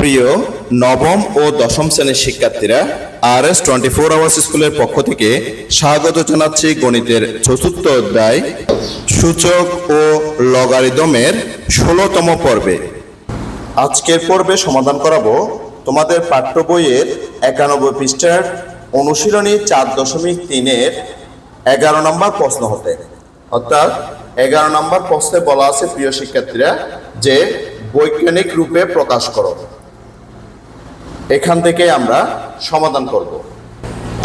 প্রিয় নবম ও দশম শ্রেণির শিক্ষার্থীরা R S twenty four hours স্কুলের পক্ষ থেকে স্বাগত জানাচ্ছি গণিতের চতুর্থ অধ্যায় সূচক ও লগারিদমের ষোলোতম পর্বে। আজকের পর্বে সমাধান করাবো তোমাদের পাঠ্য বইয়ের একানব্বই পৃষ্ঠার অনুশীলনী চার দশমিক তিনের এগারো নম্বর প্রশ্ন হতে। অর্থাৎ এগারো নম্বর প্রশ্নে বলা আছে, প্রিয় শিক্ষার্থীরা, যে বৈজ্ঞানিক রূপে প্রকাশ করো। এখান থেকে আমরা সমাধান করব।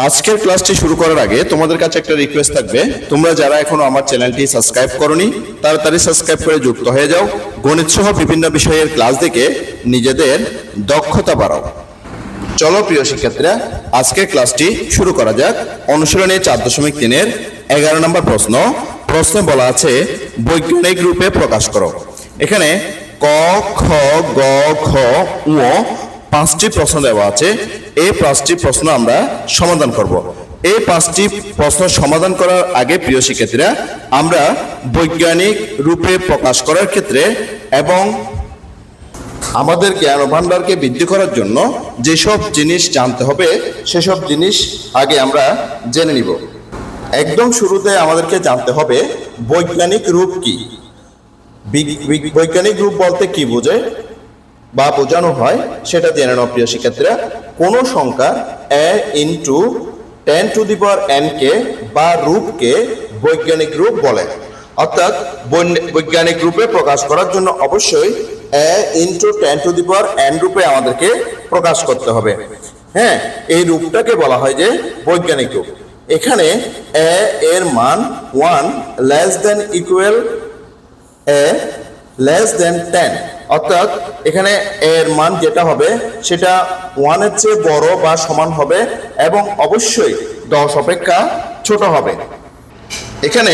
আজকের ক্লাসটি শুরু করার আগে তোমাদের কাছে একটা রিকোয়েস্ট থাকবে। তোমরা যারা এখনও আমার চ্যানেলটি সাবস্ক্রাইব করনি, তাড়াতাড়ি সাবস্ক্রাইব করে যুক্ত হয়ে যাও। গণিত সহ বিভিন্ন বিষয়ের ক্লাস দেখে নিজেদের দক্ষতা বাড়াও। চলো প্রিয় শিক্ষার্থীরা, আজকের ক্লাসটি শুরু করা যাক। অনুশীলনে চার দশমিক তিনের এগারো নম্বর প্রশ্ন। প্রশ্নে বলা আছে, বৈজ্ঞানিক রূপে প্রকাশ করো। এখানে ক, খ, গ, খ ও পাঁচটি প্রশ্ন দেওয়া আছে। এই পাঁচটি প্রশ্ন আমরা সমাধান করব। এই পাঁচটি প্রশ্ন সমাধান করার আগে প্রিয় শিক্ষার্থীরা, আমরা বৈজ্ঞানিক রূপে প্রকাশ করার ক্ষেত্রে এবং আমাদের জ্ঞান ভাণ্ডারকে বৃদ্ধি করার জন্য যেসব জিনিস জানতে হবে, সেসব জিনিস আগে আমরা জেনে নিব। একদম শুরুতে আমাদেরকে জানতে হবে, বৈজ্ঞানিক রূপ কি? বৈজ্ঞানিক রূপ বলতে কি বোঝে বা বোঝানো হয়, সেটা জেনে নাও প্রিয় শিক্ষার্থীরা। কোনো সংখ্যা a into ten to the power n কে বা রূপকে বৈজ্ঞানিক রূপ বলে। অর্থাৎ বৈজ্ঞানিক রূপে প্রকাশ করার জন্য অবশ্যই a into ten to the power n রূপে আমাদেরকে প্রকাশ করতে হবে। হ্যাঁ এই রূপটাকে বলা হয় যে বৈজ্ঞানিক রূপ। এখানে এ এর মান one less than equal a less than ten অর্থাৎ এখানে এর মান যেটা হবে, সেটা ওয়ানের চেয়ে বড় বা সমান হবে এবং অবশ্যই দশ অপেক্ষা ছোট হবে। এখানে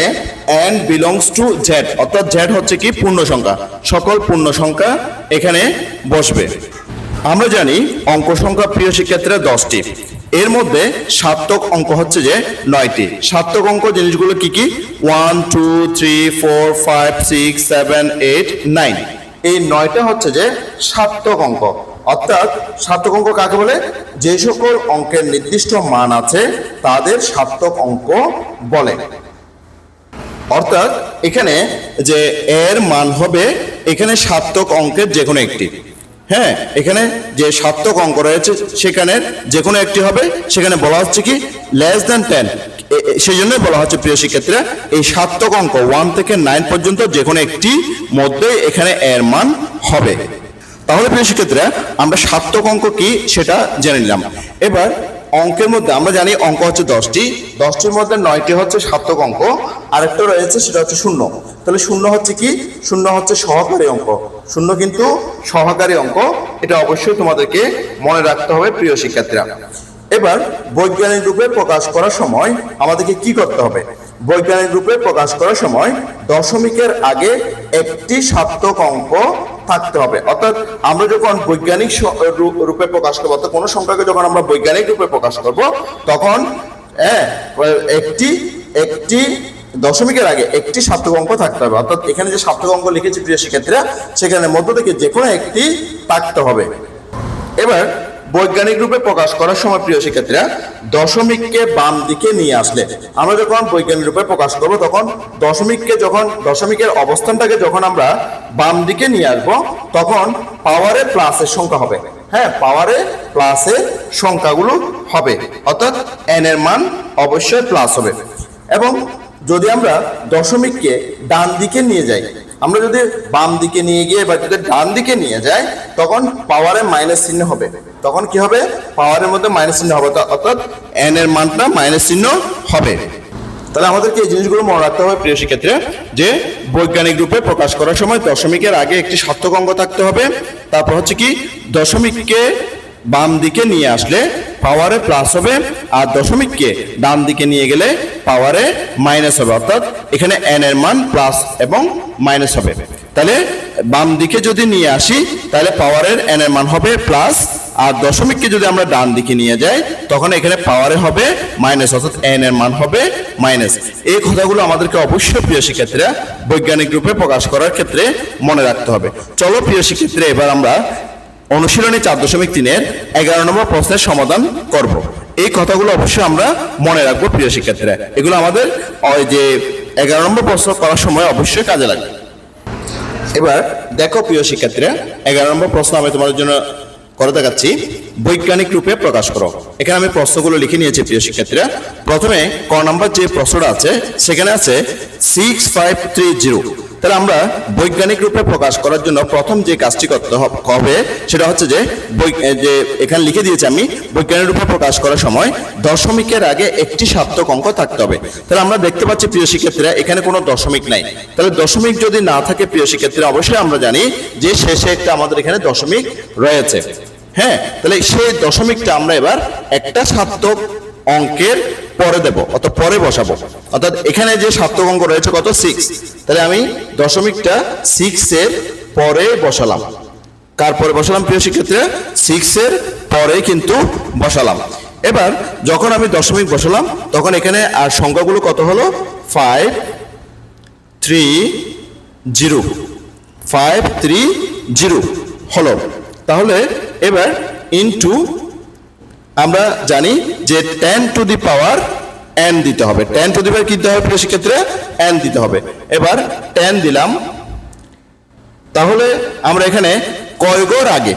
এন বিলংস টু জেড অর্থাৎ জেড হচ্ছে কি? পূর্ণ সংখ্যা। সকল পূর্ণ সংখ্যা এখানে বসবে। আমরা জানি অঙ্ক সংখ্যা প্রিয় শিক্ষার্থীরা দশটি। এর মধ্যে সার্থক অঙ্ক হচ্ছে যে নয়টি। সার্থক অঙ্ক জিনিসগুলো কি কি? One two three four five six seven eight nine এই নয়টা হচ্ছে যে সার্থক অঙ্ক। অর্থাৎ সার্থক অঙ্ক কাকে বলে? যে সকল অঙ্কের নির্দিষ্ট মান আছে, তাদের সার্থক অঙ্ক বলে। অর্থাৎ এখানে যে এর মান হবে, এখানে সার্থক অঙ্কের যে কোনো একটি। হ্যাঁ এখানে যে সার্থক অঙ্ক রয়েছে সেখানে যে কোনো একটি হবে। সেখানে বলা হচ্ছে কি? লেস দ্যান টেন সেই জন্যই বলা হচ্ছে, প্রিয় শিক্ষার্থীরা, এই সার্থক অঙ্ক ওয়ান থেকে নাইন পর্যন্ত যে কোনো একটি মধ্যে এখানে এর মান হবে। তাহলে, প্রিয় শিক্ষার্থীরা, আমরা সার্থক অঙ্ক কি সেটা জেনে নিলাম। এবার, অঙ্কের মধ্যে আমরা জানি অঙ্ক হচ্ছে দশটি। দশটির মধ্যে নয়টি হচ্ছে সার্থক অঙ্ক, আরেকটা রয়েছে সেটা হচ্ছে শূন্য। তাহলে শূন্য হচ্ছে কি? শূন্য হচ্ছে সহকারী অঙ্ক। শূন্য কিন্তু সহকারী অঙ্ক, এটা অবশ্যই তোমাদেরকে মনে রাখতে হবে, প্রিয় শিক্ষার্থীরা। এবার বৈজ্ঞানিক রূপে প্রকাশ করার সময় আমাদেরকে কি করতে হবে? বৈজ্ঞানিক রূপে প্রকাশ করার সময় দশমিকের আগে একটি সার্থক অঙ্ক থাকতে হবে। অর্থাৎ আমরা যখন বৈজ্ঞানিক রূপে প্রকাশ করব, অর্থাৎ কোনো সংখ্যাকে যখন আমরা বৈজ্ঞানিক রূপে প্রকাশ করব, তখন হ্যাঁ একটি একটি দশমিকের আগে একটি সার্থক অঙ্ক থাকতে হবে। অর্থাৎ এখানে যে সার্থক অঙ্ক লিখেছি প্রিয় শিক্ষার্থীরা, সেখানে মধ্য থেকে যে কোনো একটি থাকতে হবে। এবার বৈজ্ঞানিক রূপে প্রকাশ করার সময় প্রিয় শিক্ষার্থীরা, দশমিককে বাম দিকে নিয়ে আসলে। আমরা যখন বৈজ্ঞানিক রূপে প্রকাশ করব, তখন দশমিককে যখন, দশমিকের অবস্থানটাকে যখন আমরা বাম দিকে নিয়ে আসব, তখন পাওয়ারে প্লাসের সংখ্যা হবে। হ্যাঁ পাওয়ারে প্লাসের সংখ্যাগুলো হবে। অর্থাৎ এন এর মান অবশ্যই প্লাস হবে। এবং যদি আমরা দশমিককে ডান দিকে নিয়ে যাই আমরা যদি বাম দিকে নিয়ে গিয়ে বা যদি ডান দিকে নিয়ে যাই, তখন পাওয়ারে মাইনাস চিহ্ন হবে। তখন কি হবে? পাওয়ারের মধ্যে মাইনাস চিহ্ন হবে। অর্থাৎ- এন এর মানটা মাইনাস চিহ্ন হবে। তাহলে আমাদেরকে এই জিনিসগুলো মনে রাখতে হবে প্রিয় শিক্ষার্থীরা, যে বৈজ্ঞানিক রূপে প্রকাশ করার সময় দশমিকের আগে একটি সার্থক অঙ্ক থাকতে হবে। তারপর হচ্ছে কি, দশমিককে বাম দিকে নিয়ে আসলে পাওয়ারে প্লাস হবে। আর দশমিককে ডান দিকে নিয়ে গেলে পাওয়ারে মাইনাস হবে। অর্থাৎ এখানে এন এর মান প্লাস এবং মাইনাস হবে। তাহলে বাম দিকে যদি নিয়ে আসি, তাহলে পাওয়ারের এন এর মান হবে প্লাস আর দশমিককে যদি আমরা ডান দিকে নিয়ে যাই, তখন এখানে পাওয়ারে হবে মাইনাস অর্থাৎ এন এর মান হবে মাইনাস এই কথাগুলো আমাদেরকে অবশ্যই প্রিয় শিক্ষার্থীরা বৈজ্ঞানিক রূপে প্রকাশ করার ক্ষেত্রে মনে রাখতে হবে। চলো প্রিয় শিক্ষার্থীরা, এবার আমরা অনুশীলনী চার দশমিক তিনের এগারো নম্বর প্রশ্নের সমাধান করব। এই কথাগুলো অবশ্যই আমরা মনে রাখব প্রিয় শিক্ষার্থীরা। এগুলো আমাদের যে এগারো নম্বর প্রশ্ন করার সময় অবশ্যই কাজে লাগবে। এবার দেখো প্রিয় শিক্ষার্থীরা, এগারো নম্বর প্রশ্ন আমি তোমাদের জন্য করে দেখাচ্ছি। বৈজ্ঞানিক রূপে প্রকাশ করো। এখানে আমি প্রশ্নগুলো লিখে নিয়েছি প্রিয় শিক্ষার্থীরা। প্রথমে ক নাম্বার যে প্রশ্নটা আছে, সেখানে আছে সিক্স ফাইভ থ্রি জিরো তাহলে আমরা বৈজ্ঞানিক রূপে প্রকাশ করার জন্য প্রথম যে কাজটি করতে হবে সেটা হচ্ছে যে যে এখানে লিখে দিয়েছি আমি, বৈজ্ঞানিক রূপে প্রকাশ করার সময় দশমিকের আগে একটি সার্থক অঙ্ক থাকতে হবে। তাহলে আমরা দেখতে পাচ্ছি প্রিয় শিক্ষার্থীরা, এখানে কোনো দশমিক নাই। তাহলে দশমিক যদি না থাকে প্রিয় শিক্ষার্থীরা, অবশ্যই আমরা জানি যে শেষে একটা আমাদের এখানে দশমিক রয়েছে। হ্যাঁ তাহলে সেই দশমিকটা আমরা এবার একটা সার্থক অঙ্কের পরে দেব, অর্থাৎ পরে বসাবো। অর্থাৎ এখানে যে সার্থক অঙ্ক রয়েছে কত? সিক্স তাহলে আমি দশমিকটা সিক্স এর পরে বসালাম। কার পরে বসালাম? প্রিয় শিক্ষার্থীরা সিক্স এর পরে কিন্তু বসালাম। এবার যখন আমি দশমিক বসালাম, তখন এখানে আর সংখ্যাগুলো কত হলো? Five three zero five three zero হলো। তাহলে এবার ইনটু আমরা জানি যে ten to the power n দিতে হবে। টেন টু দি পাওয়ার কি দিতে হবে শিক্ষার্থীরা এন দিতে হবে। এবার টেন দিলাম। তাহলে আমরা এখানে কয় গড় আগে?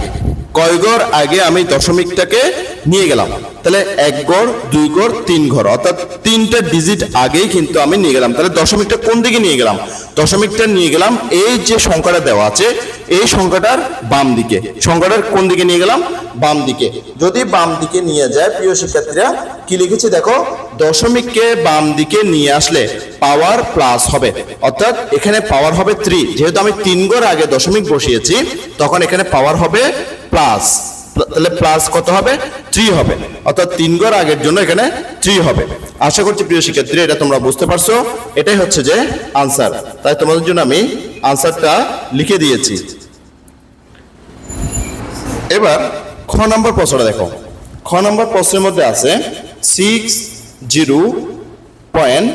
কয় গড় আগে আমি দশমিকটাকে নিয়ে গেলাম। তাহলে এক গড়, দুই গড়, তিন ঘর অর্থাৎ তিনটা ডিজিট আগেই কিন্তু আমি নিয়ে গেলাম। তাহলে দশমিকটা কোন দিকে নিয়ে গেলাম? দশমিকটা নিয়ে গেলাম এই যে সংখ্যাটা দেওয়া আছে, এই সংখ্যাটার বাম দিকে। সংখ্যাটার কোন দিকে নিয়ে গেলাম? বাম দিকে যদি বাম দিকে নিয়ে যায়, প্রিয় শিক্ষার্থীরা, কি লিখেছি দেখো? দশমিককে বাম দিকে নিয়ে আসলে পাওয়ার প্লাস হবে। অর্থাৎ এখানে পাওয়ার হবে থ্রি যেহেতু আমি তিন গড় আগে দশমিক বসিয়েছি, তখন এখানে পাওয়ার হবে প্লাস তাহলে প্লাস কত হবে? থ্রি হবে। অর্থাৎ তিন গড় আগের জন্য এখানে থ্রি হবে। আশা করছি প্রিয় শিক্ষার্থী এটা তোমরা বুঝতে পারছ। এটাই হচ্ছে যে আনসার তাই তোমাদের জন্য আমি আনসারটা লিখে দিয়েছি। এবার খ নম্বর প্রশ্নটা দেখো। খ নম্বর প্রশ্নের মধ্যে আছে six zero point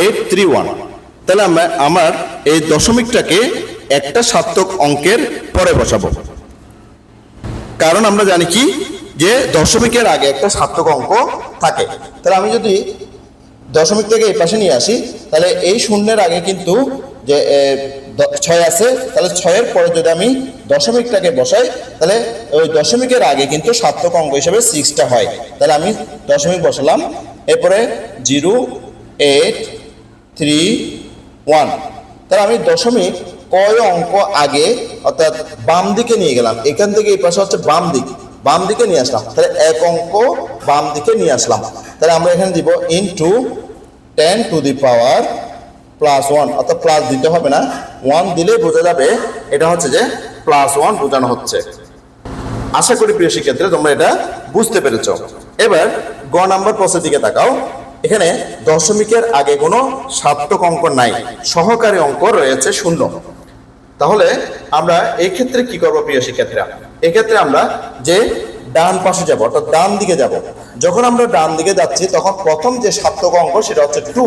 eight three one তাহলে আমরা, আমার এই দশমিকটাকে একটা সার্থক অঙ্কের পরে বসাবো। কারণ আমরা জানি কি? যে দশমিকের আগে একটা সার্থক অঙ্ক থাকে। তাহলে আমি যদি দশমিক থেকে এই পাশে নিয়ে আসি, তাহলে এই শূন্যের আগে কিন্তু যে ছয় আছে, তাহলে ছয়ের পরে যদি আমি দশমিকটাকে বসাই, তাহলে ওই দশমিকের আগে কিন্তু সার্থক অঙ্ক হিসেবে সিক্সটা হয়। তাহলে আমি দশমিক বসালাম, এরপরে জিরো এইট থ্রি ওয়ান তাহলে আমি দশমিক কয় অঙ্ক আগে, অর্থাৎ বাম দিকে নিয়ে গেলাম। এখান থেকে এই পাশে হচ্ছে বাম দিক। বাম দিকে নিয়ে আসলাম। তাহলে এক অঙ্ক বাম দিকে নিয়ে আসলাম। তাহলে আমরা এখানে দিব into ten to the power plus one অর্থাৎ প্লাস দিতে হবে না। ওয়ান দিলে বোঝা যাবে এটা হচ্ছে যে প্লাস ওয়ান বোঝানো হচ্ছে। আশা করি প্রিয় শিক্ষার্থীরা, তোমরা এটা বুঝতে পেরেছ। এবার গ নাম্বার প্রশ্নের দিকে তাকাও। এখানে দশমিকের আগে কোনো সার্থক অঙ্ক নাই, সহকারী অঙ্ক রয়েছে শূন্য। তাহলে আমরা এই ক্ষেত্রে কি করব প্রিয় শিক্ষার্থীরা? এক্ষেত্রে আমরা যে ডান পাশে যাব, অর্থাৎ ডান দিকে যাব, যখন আমরা ডান দিকে যাচ্ছি, তখন প্রথম যে সার্থক অঙ্ক, সেটা হচ্ছে টু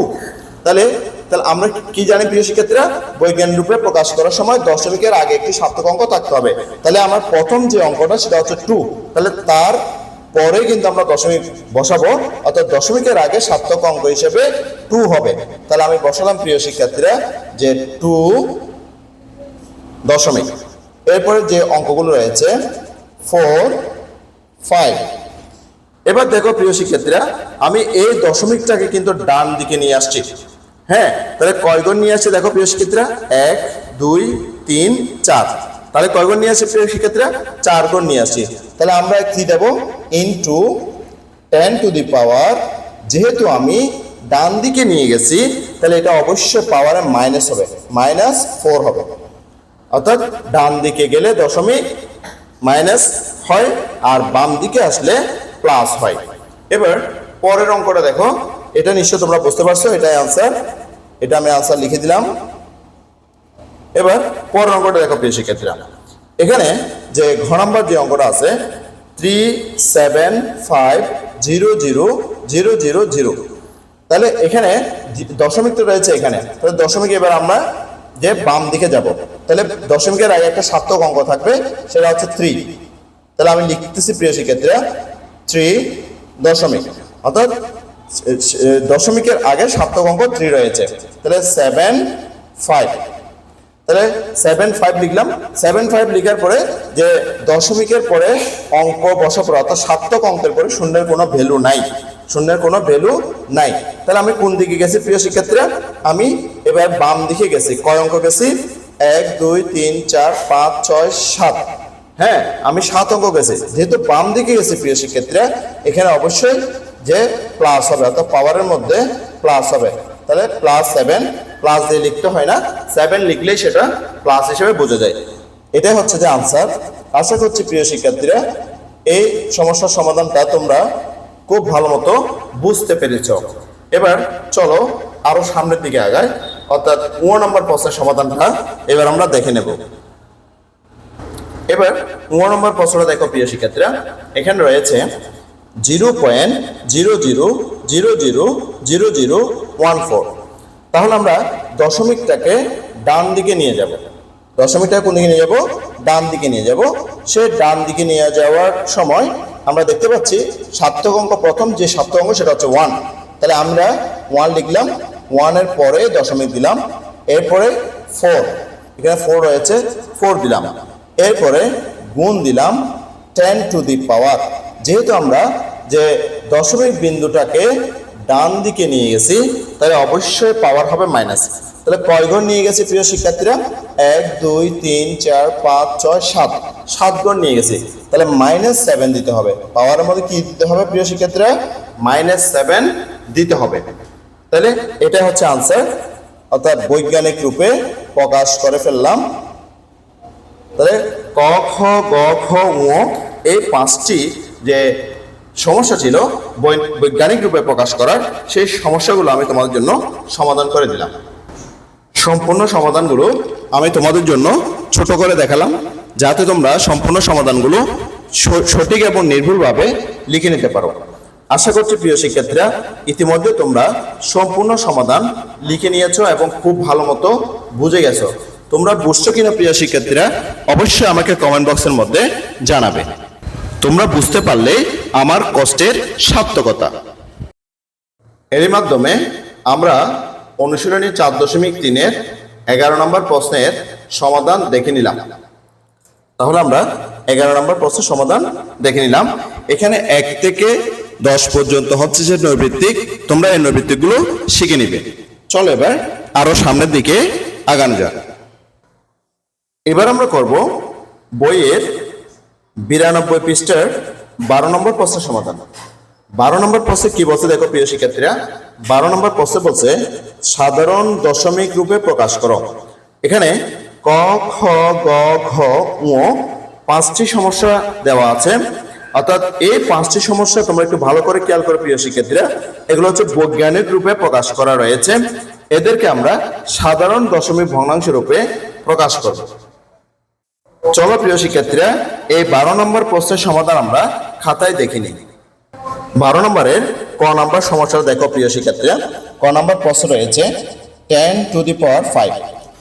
তাহলে তাহলে আমরা কি জানি প্রিয় শিক্ষার্থীরা? বৈজ্ঞানিক রূপে প্রকাশ করার সময় দশমিকের আগে একটি সার্থক অঙ্ক থাকতে হবে। তাহলে আমার প্রথম যে অঙ্কটা, সেটা হচ্ছে টু তাহলে তার পরে কিন্তু আমরা দশমিক বসাবো, অর্থাৎ দশমিকের আগে সার্থক অঙ্ক হিসেবে টু হবে। তাহলে আমি বসালাম প্রিয় শিক্ষার্থীরা যে টু দশমিক। এরপরে যে অঙ্কগুলো রয়েছে ফোর ফাইভ এবার দেখো প্রিয় শিক্ষার্থীরা, আমি এই দশমিকটাকে কিন্তু ডান দিকে নিয়ে আসছি। হ্যাঁ তাহলে কয় গুণ নিয়ে আসছে দেখো প্রিয় শিক্ষার্থীরা? এক, দুই, তিন, চার। তাহলে কয় গুণ নিয়ে আসছে প্রিয় শিক্ষার্থীরা? চার গুণ নিয়ে আসছি। তাহলে আমরা কি দেব? Into ten to the power যেহেতু আমি ডান দিকে নিয়ে গেছি, তাহলে এটা অবশ্য পাওয়ারে মাইনাস হবে। মাইনাস ফোর হবে। অর্থাৎ ডান দিকে গেলে দশমিক মাইনাস হয়, আর বাম দিকে আসলে প্লাস হয়। এবার পরের অঙ্কটা দেখো। এটা নিশ্চয় তোমরা বুঝতে পারছ, এটাই আনসার এটা আমি আনসার লিখে দিলাম। এবার পরের অঙ্কটা দেখো প্রিয় শিক্ষার্থীরা। এখানে যে ঘ নম্বর যে অঙ্কটা আছে three seven five zero zero zero zero zero তাহলে এখানে দশমিক তো রয়েছে এখানে। তাহলে দশমিক এবার আমরা যে বাম দিকে যাব। তাহলে দশমিকের আগে একটা সার্থক অঙ্ক থাকবে, সেটা হচ্ছে থ্রি তাহলে আমি লিখতেছি প্রিয় শিক্ষার্থীরা থ্রি দশমিক। অর্থাৎ দশমিকের আগে সার্থক অঙ্ক থ্রি রয়েছে। তাহলে সেভেন ফাইভ তাহলে সেভেন ফাইভ লিখলাম। সেভেন ফাইভ লিখার পরে যে দশমিকের পরে অঙ্ক বসা পড়ে অর্থাৎ সার্থক অঙ্কের পরে শূন্যের কোনো ভ্যালু নাই। শূন্যের কোনো ভ্যালু নাই। তাহলে আমি কোন দিকে গেছি প্রিয় শিক্ষার্থীরা? আমি এবার বাম দিকে গেছি। কয় অঙ্ক গেছি? এক, দুই, তিন, চার, পাঁচ, ছয়, সাত। হ্যাঁ আমি সাত অঙ্ক গেছি। যেহেতু বাম দিকে গেছি প্রিয় শিক্ষার্থীরা, এখানে অবশ্যই যে প্লাস হবে, অর্থাৎ পাওয়ারের মধ্যে প্লাস হবে। তাহলে প্লাস সেভেন প্লাস দিয়ে লিখতে হয় না সেভেন লিখলেই সেটা প্লাস হিসেবে বোঝা যায়। এটাই হচ্ছে যে আনসার আশা করছি প্রিয় শিক্ষার্থীরা, এই সমস্যার সমাধানটা তোমরা খুব ভালো মতো বুঝতে পেরেছ। এবার চলো আরও সামনের দিকে আগায় অর্থাৎ ও নম্বর প্রশ্নের সমাধানটা এবার আমরা দেখে নেব। এবার ও নম্বর প্রশ্নটা দেখো প্রিয় শিক্ষার্থীরা, এখানে রয়েছে zero point zero zero zero zero zero zero one four. তাহলে আমরা দশমিকটাকে ডান দিকে নিয়ে যাব। দশমিকটাকে কোন দিকে নিয়ে যাব? ডান দিকে নিয়ে যাব। সে ডান দিকে নিয়ে যাওয়ার সময় আমরা দেখতে পাচ্ছি সার্থক অঙ্ক প্রথম, যে সার্থক অঙ্ক সেটা হচ্ছে ওয়ান তাহলে আমরা ওয়ান লিখলাম ওয়ানের পরে দশমিক দিলাম, এরপরে ফোর এখানে ফোর রয়েছে ফোর দিলাম। এরপরে গুণ দিলাম টেন টু দি পাওয়ার যেহেতু আমরা যে দশমিক বিন্দুটাকে ডান দিকে নিয়ে গেছি, তাহলে অবশ্যই পাওয়ার হবে মাইনাস তাহলে কয় ঘর নিয়ে গেছি প্রিয় শিক্ষার্থীরা? এক, দুই, তিন, চার, পাঁচ, ছয়, সাত। সাত ঘর নিয়ে গেছি। তাহলে মাইনাস সেভেন দিতে হবে। পাওয়ারের মধ্যে কি দিতে হবে প্রিয় শিক্ষার্থীরা? মাইনাস সেভেন দিতে হবে। তাহলে এটা হচ্ছে আনসার অর্থাৎ বৈজ্ঞানিক রূপে প্রকাশ করে ফেললাম। তাহলে ক, খ, গ, খ, ঙ, এই পাঁচটি যে সমস্যা ছিল বৈজ্ঞানিক রূপে প্রকাশ করার, সেই সমস্যাগুলো আমি তোমাদের জন্য সমাধান করে দিলাম। সম্পূর্ণ সমাধানগুলো আমি তোমাদের জন্য ছোট করে দেখালাম, যাতে তোমরা সম্পূর্ণ সমাধানগুলো সঠিক এবং নির্ভুলভাবে লিখে নিতে পারো। আশা করছি প্রিয় শিক্ষার্থীরা, ইতিমধ্যে তোমরা সম্পূর্ণ সমাধান লিখে নিয়েছো এবং খুব ভালো মতো বুঝে গেছো। তোমরা বুঝছ কিনা প্রিয় শিক্ষার্থীরা, অবশ্যই আমাকে কমেন্ট বক্সের মধ্যে জানাবে। তোমরা বুঝতে পারলে আমার কষ্টের সার্থকতা। এরই মাধ্যমে আমরা অনুশীলনী চার দশমিক তিনের এগারো নম্বর প্রশ্নের সমাধান দেখে নিলাম। তাহলে আমরা এগারো নম্বর প্রশ্নের সমাধান দেখে নিলাম। এখানে এক থেকে দশ পর্যন্ত হচ্ছে যে নৈবৃত্তিক, তোমরা এই নৈবৃত্তিকগুলো শিখে নিবে। চলো এবার আরও সামনের দিকে আগানো যাক। এবার আমরা করব বইয়ের বিরানব্বই পৃষ্ঠার বারো নম্বর প্রশ্নের সমাধান। বারো নম্বর প্রশ্নে কি বলছে দেখো প্রিয় শিক্ষার্থীরা? বারো নম্বর প্রশ্নে বলছে, সাধারণ দশমিক রূপে প্রকাশ করো। এখানে ক, খ, গ, ঘ, ঙ পাঁচটি সমস্যা দেওয়া আছে। অর্থাৎ এই পাঁচটি সমস্যা তোমরা একটু ভালো করে খেয়াল করো প্রিয় শিক্ষার্থীরা। এগুলো হচ্ছে বৈজ্ঞানিক রূপে প্রকাশ করা রয়েছে। এদেরকে আমরা সাধারণ দশমিক ভগ্নাংশ রূপে প্রকাশ করব। চলো প্রিয় শিক্ষার্থীরা, এই বারো নম্বর প্রশ্নের সমাধান আমরা খাতায় দেখে নিই। বারো নম্বরের ক নম্বর সমস্যা দেখো প্রিয় শিক্ষার্থীরা। ক নম্বর প্রশ্ন রয়েছে ten to the power five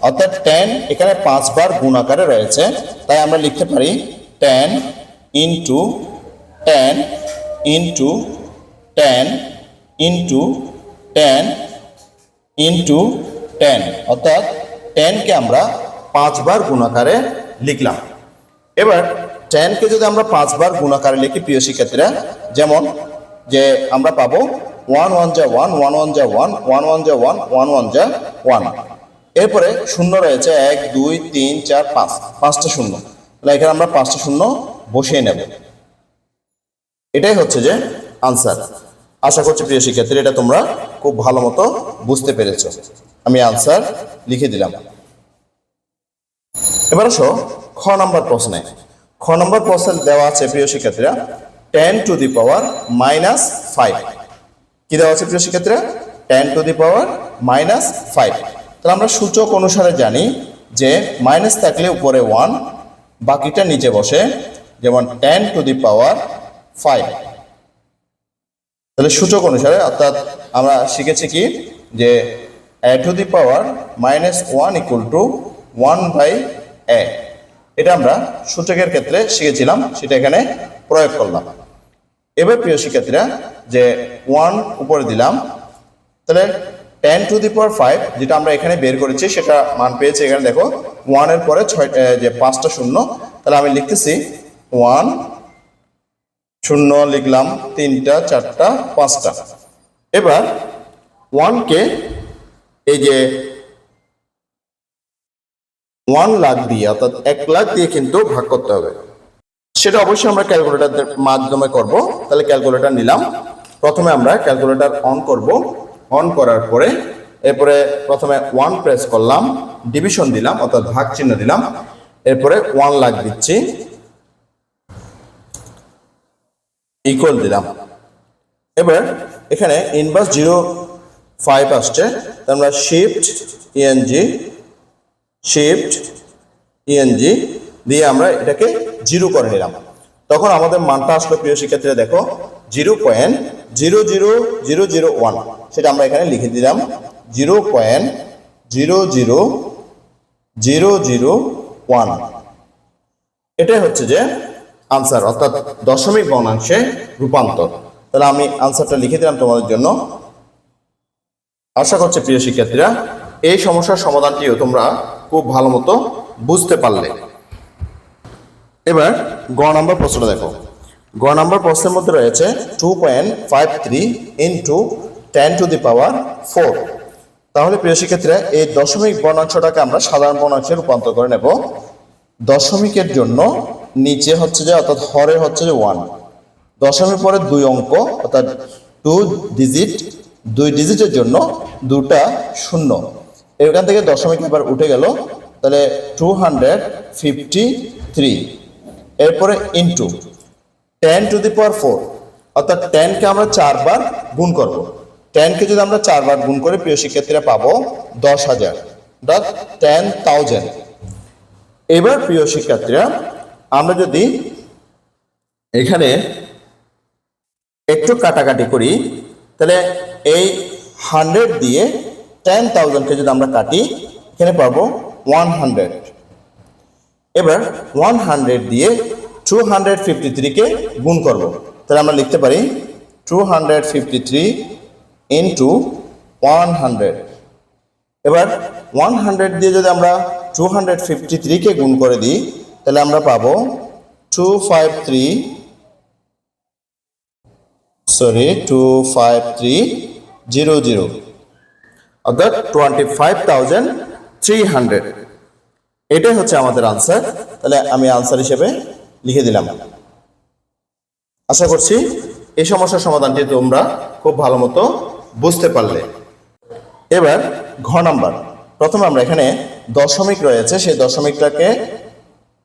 অর্থাৎ টেন এখানে পাঁচবার গুণ আকারে রয়েছে, তাই আমরা লিখতে পারি ten into ten into ten into ten into ten অর্থাৎ টেনকে আমরা পাঁচবার গুণাকারে লিখলাম। এবার টেনকে যদি আমরা পাঁচবার গুণাকারে লিখি, প্রিয় শিক্ষার্থীরা, যেমন যে আমরা পাবো ওয়ান ওয়ান যা ওয়ান ওয়ান ওয়ান যা ওয়ান ওয়ান ওয়ান যা ওয়ান ওয়ান ওয়ান যা ওয়ান এরপরে শূন্য রয়েছে, এক, দুই, তিন, চার, পাঁচ। পাঁচটা শূন্য। তাহলে এখানে আমরা পাঁচটা শূন্য বসিয়ে নেব। এটাই হচ্ছে যে আনসার আশা করছি প্রিয় শিক্ষার্থীরা, এটা তোমরা খুব ভালো মতো বুঝতে পেরেছ। আমি আনসার লিখে দিলাম। এবার আসো খ নম্বর প্রশ্নে। খ নম্বর প্রশ্নে দেওয়া আছে প্রিয় শিক্ষার্থীরা ten to the power minus five কি দেওয়া আছে প্রিয় শিক্ষার্থীরা? Ten to the power minus five তাহলে আমরা সূচক অনুসারে জানি যে মাইনাস থাকলে উপরে ওয়ান বাকিটা নিচে বসে, যেমন ten to the power five তাহলে সূচক অনুসারে অর্থাৎ আমরা শিখেছি কি? যে a to the power minus one equal to one by a. এটা আমরা সূচকের ক্ষেত্রে শিখেছিলাম, সেটা এখানে প্রয়োগ করলাম। এবার প্রিয় শিক্ষার্থীরা, যে ওয়ান উপরে দিলাম, তাহলে ten to the power five যেটা আমরা এখানে বের করেছি, সেটা মান পেয়েছি এখানে দেখো ওয়ানের পরে ছয় যে পাঁচটা শূন্য, তাহলে আমি লিখতেছি ওয়ান শূন্য লিখলাম, তিনটা, চারটা, পাঁচটা। এবার ওয়ানকে এই যে ওয়ান লাখ দিয়ে, অর্থাৎ এক লাখ দিয়ে কিন্তু ভাগ করতে হবে। সেটা অবশ্যই আমরা ক্যালকুলেটরের মাধ্যমে করব। তাহলে ক্যালকুলেটার নিলাম। প্রথমে আমরা ক্যালকুলেটর অন করব। অন করার পরে এরপরে প্রথমে ওয়ান প্রেস করলাম, ডিভিশন দিলাম, অর্থাৎ ভাগ চিহ্ন দিলাম। এরপরে ওয়ান লাখ দিচ্ছি। ইকুয়াল দিলাম। এবার এখানে ইনভার্স জিরো ফাইভ আসছে। আমরা শিফট ইএনজি শিফট ইএনজি দিয়ে আমরা এটাকে জিরো করে নিলাম। তখন আমাদের মানটা আসলো প্রিয় শিক্ষার্থীরা দেখো zero point zero zero zero zero one সেটা আমরা এখানে লিখে দিলাম zero point zero zero zero zero one এটাই হচ্ছে যে আনসার অর্থাৎ দশমিক বর্ণাংশে রূপান্তর। তাহলে আমি আনসারটা লিখে দিলাম তোমাদের জন্য। আশা করছি প্রিয় শিক্ষার্থীরা, এই সমস্যার সমাধানটিও তোমরা খুব ভালো মতো বুঝতে পারলে। এবার গ নম্বর প্রশ্নটা দেখো। গ নম্বর প্রশ্নের মধ্যে রয়েছে two point five three into ten to the power four তাহলে প্রিয় শিক্ষার্থীরা, এই দশমিক বর্ণাংশটাকে আমরা সাধারণ বর্ণাংশে রূপান্তর করে নেব। দশমিকের জন্য নিচে হচ্ছে যে, অর্থাৎ হরে হচ্ছে যে ওয়ান দশমিক পরে দুই অঙ্ক, অর্থাৎ টু ডিজিট দুই ডিজিটের জন্য দুটা শূন্য। এখান থেকে দশমিক এবার উঠে গেল। তাহলে টু হান্ড্রেড ফিফটি থ্রি এরপরে into ten to the power four অর্থাৎ টেনকে আমরা চারবার গুণ করব। টেনকে যদি আমরা চারবার গুণ করে, প্রিয় শিক্ষার্থীরা পাবো দশ হাজার। অর্থাৎ টেন থাউজেন্ড এবার প্রিয় শিক্ষার্থীরা, আমরা যদি এখানে একটু কাটাকাটি করি, তাহলে এই হান্ড্রেড দিয়ে টেন থাউজেন্ডকে যদি আমরা কাটি, এখানে পাবো ওয়ান হান্ড্রেড এবার ওয়ান হান্ড্রেড দিয়ে টু হান্ড্রেড ফিফটি থ্রিকে গুণ করব। তাহলে আমরা লিখতে পারি two hundred fifty three into one hundred এবার ওয়ান হান্ড্রেড দিয়ে যদি আমরা টু হান্ড্রেড ফিফটি থ্রিকে গুণ করে দিই, তাহলে আমরা পাবো two five three sorry two five three zero zero অর্থাৎ twenty five thousand three hundred এটাই হচ্ছে আমাদের আনসার তাহলে আমি আনসার হিসেবে লিখে দিলাম। আশা করছি এই সমস্যার সমাধানটি তোমরা খুব ভালো মতো বুঝতে পারলে। এবার ঘ নাম্বার। প্রথমে আমরা এখানে দশমিক রয়েছে। সেই দশমিকটাকে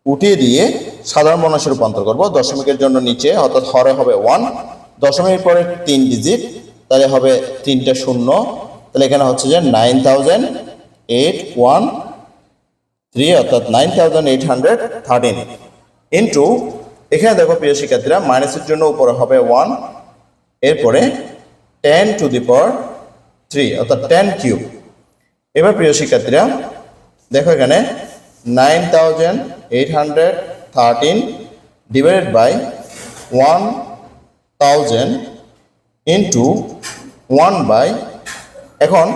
উঠিয়ে দিয়ে সাধারণ বর্ণাংশে রূপান্তর করব। দশমিকের জন্য নিচে অর্থাৎ হরে হবে ওয়ান দশমিকের পরে তিন ডিজিট তাহলে হবে তিনটে শূন্য। তাহলে এখানে হচ্ছে যে nine thousand eight one three অর্থাৎ nine eight hundred thirteen into এখানে দেখো প্রিয় শিক্ষার্থীরা মাইনাসের জন্য উপরে হবে ওয়ান এরপরে ten to the power three অর্থাৎ টেন কিউব এবার প্রিয় শিক্ষার্থীরা, দেখো এখানে nine thousand eight hundred thirteen divided by one thousand into one by এখন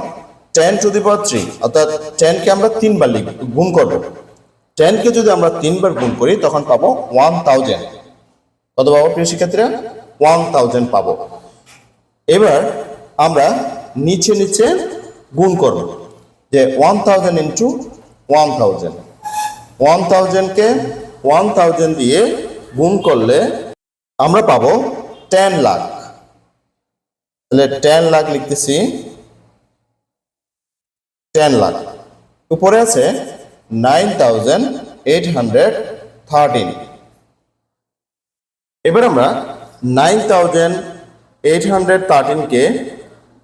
ten to the power three অর্থাৎ টেনকে আমরা তিনবার লিখ গুণ করব। টেনকে যদি আমরা তিনবার গুণ করি, তখন পাবো ওয়ান থাউজেন্ড কত পাবো প্রিয় শিক্ষার্থীরা? ওয়ান থাউজেন্ড পাবো। এবার আমরা নিচে নিচে গুণ করব, যে one thousand into one thousand one থাউজেন্ডকে one thousand দিয়ে গুণ করলে আমরা পাবো টেন লাখ তাহলে টেন লাখ লিখতেছি। টেন লাখ উপরে আছে নাইন এইট হান্ড্রেড থার্টিন এবার আমরা নাইন থাউজেন্ড এইট হান্ড্রেড থার্টিনকে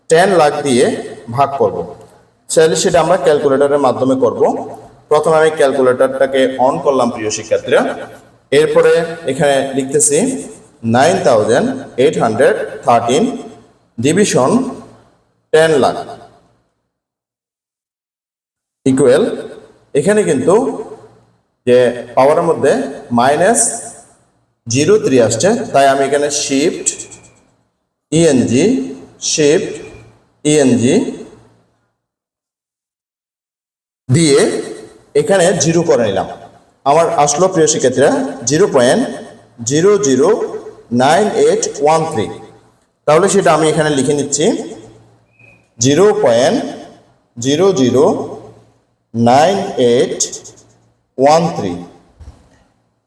টেন লাখ দিয়ে ভাগ করব। চাইলে সেটা আমরা ক্যালকুলেটরের মাধ্যমে করব। প্রথমে আমি ক্যালকুলেটরটাকে অন করলাম প্রিয় শিক্ষার্থীরা। এরপরে এখানে লিখতেছি nine thousand eight hundred thirteen division ten lakh equal এখানে কিন্তু যে পাওয়ারের মধ্যে মাইনাস জিরো থ্রি আসছে, তাই আমি এখানে শিফট ইএনজি শিফট ইএনজি দিয়ে এখানে জিরো করে নিলাম। আমার আসলো প্রিয় শিক্ষার্থীরা zero point zero zero nine eight one three তাহলে সেটা আমি এখানে লিখে নিচ্ছি zero point zero zero nine eight one three.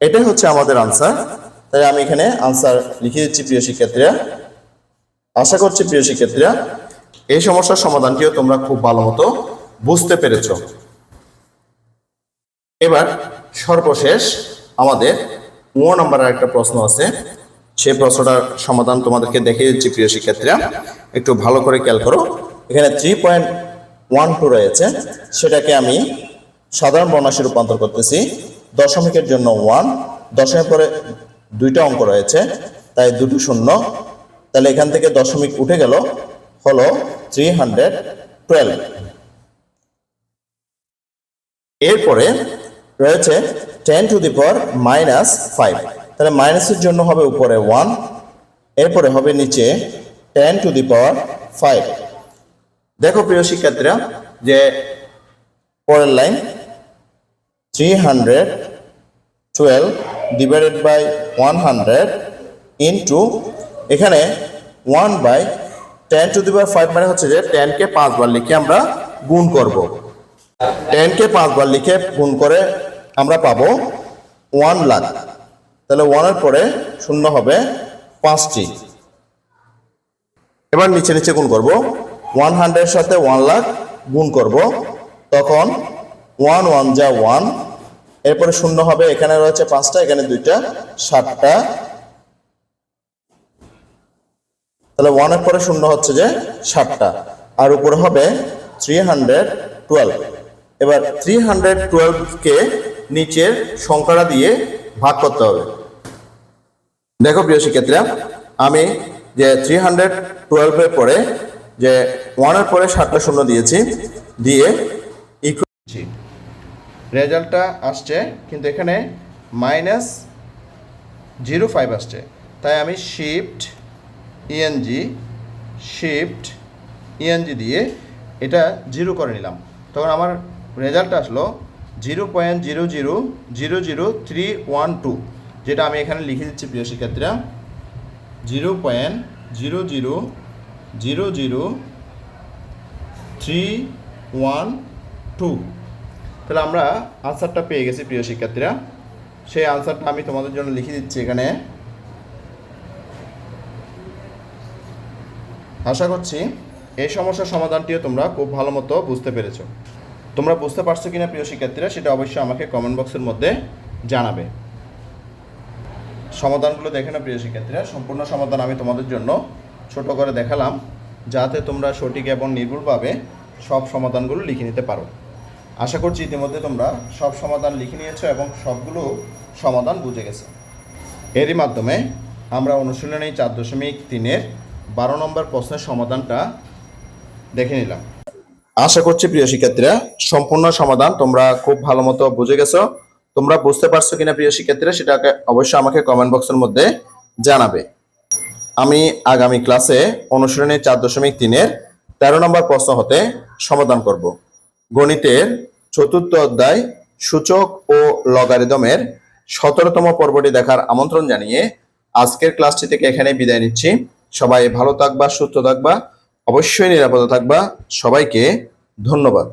এটাই হচ্ছে আমাদের আনসার তাই আমি এখানে আনসার লিখে দিচ্ছি, প্রিয় শিক্ষার্থীরা। আশা করছি, প্রিয় শিক্ষার্থীরা, এই সমস্যার সমাধানটিও তোমরা খুব ভালো মতো বুঝতে পেরেছ। এবার সর্বশেষ আমাদের ও নম্বরের একটা প্রশ্ন আছে। সেই প্রশ্নটার সমাধান তোমাদেরকে দেখিয়ে দিচ্ছি, প্রিয় শিক্ষার্থীরা। একটু ভালো করে খেয়াল করো। এখানে থ্রি পয়েন্ট ওয়ান টু রয়েছে, সেটাকে আমি সাধারণ বর্ণাশে রূপান্তর করতেছি। দশমিকের জন্য ওয়ান দশমিক পরে দুইটা অঙ্ক রয়েছে, তাই দুটো শূন্য। তাহলে এখান থেকে দশমিক উঠে গেল, হলো থ্রি হান্ড্রেড টুয়েলভ এরপরে রয়েছে ten to the power minus five তাহলে মাইনাসের জন্য হবে উপরে ওয়ান এরপরে হবে নিচে ten to the power five দেখো প্রিয় শিক্ষার্থীরা, যে পরের line three hundred twelve divided by one hundred into এখানে one by ten to the power five মানে হচ্ছে যে টেনকে পাঁচবার লিখে আমরা গুণ করব। টেনকে পাঁচবার লিখে গুণ করে আমরা পাবো ওয়ান লাখ তাহলে ওয়ানের পরে শূন্য হবে পাঁচটি। এবার নিচে নিচে গুণ করব। ওয়ান হান্ড্রেড সাথে ওয়ান লাখ গুণ করব। তখন ওয়ান ওয়ান যা ওয়ান এরপরে শূন্য হবে, এখানে রয়েছে পাঁচটা, এখানে দুইটা, সাতটা। তাহলে ওয়ানের পরে শূন্য হচ্ছে যে সাতটা। আর উপরে হবে থ্রি হান্ড্রেড টুয়েলভ এবার থ্রি হান্ড্রেড টুয়েলভকে নিচের সংখ্যাটা দিয়ে ভাগ করতে হবে। দেখো প্রিয় শিক্ষার্থীরা, আমি যে থ্রি হান্ড্রেড টুয়েলভের পরে যে ওয়ানের পরে সাতটা শূন্য দিয়েছি, দিয়ে ইকুয়াল রেজাল্টটা আসছে, কিন্তু এখানে মাইনাস জিরো ফাইভ আসছে। তাই আমি শিফট ইএনজি শিফট ইএনজি দিয়ে এটা জিরো করে নিলাম। তখন আমার রেজাল্ট আসলো zero point zero zero zero zero three one two যেটা আমি এখানে লিখে দিচ্ছি প্রিয় শিক্ষার্থীরা। Zero point zero zero zero zero three one two. তাহলে আমরা আনসারটা পেয়ে গেছি প্রিয় শিক্ষার্থীরা। সেই আনসারটা আমি তোমাদের জন্য লিখে দিচ্ছি এখানে। আশা করছি এই সমস্যার সমাধানটিও তোমরা খুব ভালো মতো বুঝতে পেরেছ। তোমরা বুঝতে পারছ কিনা প্রিয় শিক্ষার্থীরা, সেটা অবশ্যই আমাকে কমেন্ট বক্সের মধ্যে জানাবে। সমাধানগুলো দেখে না প্রিয় শিক্ষার্থীরা, সম্পূর্ণ সমাধান আমি তোমাদের জন্য ছোট করে দেখালাম, যাতে তোমরা সঠিক এবং নির্ভুলভাবে সব সমাধানগুলো লিখে নিতে পারো। আশা করছি ইতিমধ্যে তোমরা সব সমাধান লিখে নিয়েছো এবং সবগুলো সমাধান বুঝে গেছো। এরই মাধ্যমে আমরা অনুশীলনী চার দশমিক তিনের বারো নম্বর প্রশ্নের সমাধানটা দেখে নিলাম। আশা করছি প্রিয় শিক্ষার্থীরা, সম্পূর্ণ সমাধান তোমরা খুব ভালো মতো বুঝে গেছো। তোমরা বুঝতে পারছ কিনা প্রিয় শিক্ষার্থীরা, সেটাকে অবশ্যই আমাকে কমেন্ট বক্সের মধ্যে জানাবে। আমি আগামী ক্লাসে অনুশীলনী চার দশমিক তিনের তেরো নম্বর প্রশ্ন হতে সমাধান করব। গণিতের চতুর্থ অধ্যায় সূচক ও লগারিদমের সতেরোতম পর্বটি দেখার আমন্ত্রণ জানিয়ে আজকের ক্লাসটি থেকে এখানে বিদায় নিচ্ছি। সবাই ভালো থাকবা, সুস্থ থাকবা, অবশ্যই নিরাপদে থাকবা। সবাইকে ধন্যবাদ।